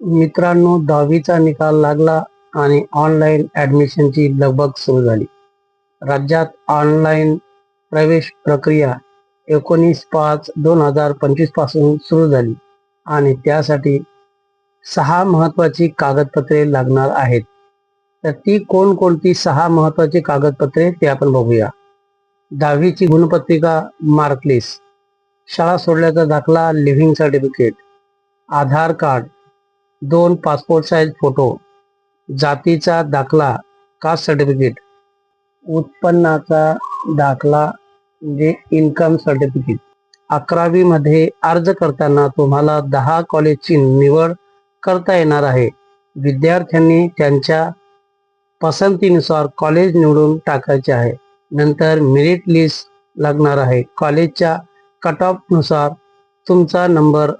मित्रांनो दहावीचा निकाल लागला आणि ऑनलाईन ॲडमिशनची लगबग सुरू झाली. राज्यात ऑनलाईन प्रवेश प्रक्रिया एकोणीस पाच दोन हजार पंचवीसपासून सुरू झाली आणि त्यासाठी सहा महत्वाची कागदपत्रे लागणार आहेत. तर ती कोणकोणती सहा महत्वाची कागदपत्रे ते आपण बघूया. दहावीची गुणपत्रिका मार्कलिस्ट शाळा सोडल्याचा दाखला लिव्हिंग सर्टिफिकेट आधार कार्ड दोन पासपोर्ट साईज फोटो जातीचा दाखला कास्ट सर्टिफिकेट उत्पन्नाचा दाखला म्हणजे इन्कम सर्टिफिकेट अकरावीमध्ये अर्ज करताना तुम्हाला दहा कॉलेजची निवड करता येणार आहे. विद्यार्थ्यांनी त्यांच्या पसंतीनुसार कॉलेज निवडून टाकायचे आहे. नंतर मेरिट लिस्ट लागणार आहे. कॉलेजच्या कट ऑफनुसार तुमचा नंबर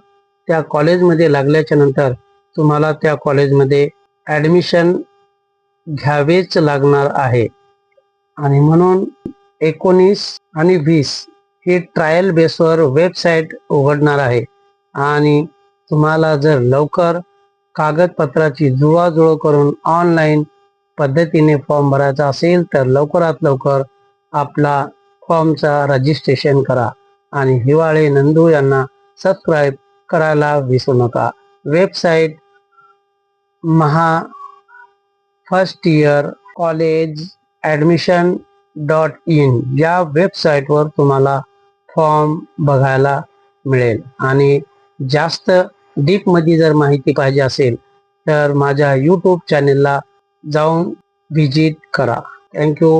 त्या कॉलेजमध्ये लागल्याच्या नंतर तुम्हाला त्या कॉलेजमध्ये ॲडमिशन घ्यावेच लागणार आहे. आणि म्हणून एकोणीस आणि वीस ही ट्रायल बेसवर वेबसाईट उघडणार आहे. आणि तुम्हाला जर लवकर कागदपत्राची जुळवाजुळव करून ऑनलाईन पद्धतीने फॉर्म भरायचा असेल तर लवकरात लवकर आपला फॉर्मचा रजिस्ट्रेशन करा. आणि हिवाळे नंदू यांना सबस्क्राईब करायला विसरू नका. Website Maha first year college admission dot in या वेबसाईटवर तुम्हाला फॉर्म बघायला मिळेल. आणि जास्त डीपमध्ये जर माहिती पाहिजे असेल तर माझ्या यूट्यूब चॅनेलला जाऊन व्हिजिट करा. थँक्यू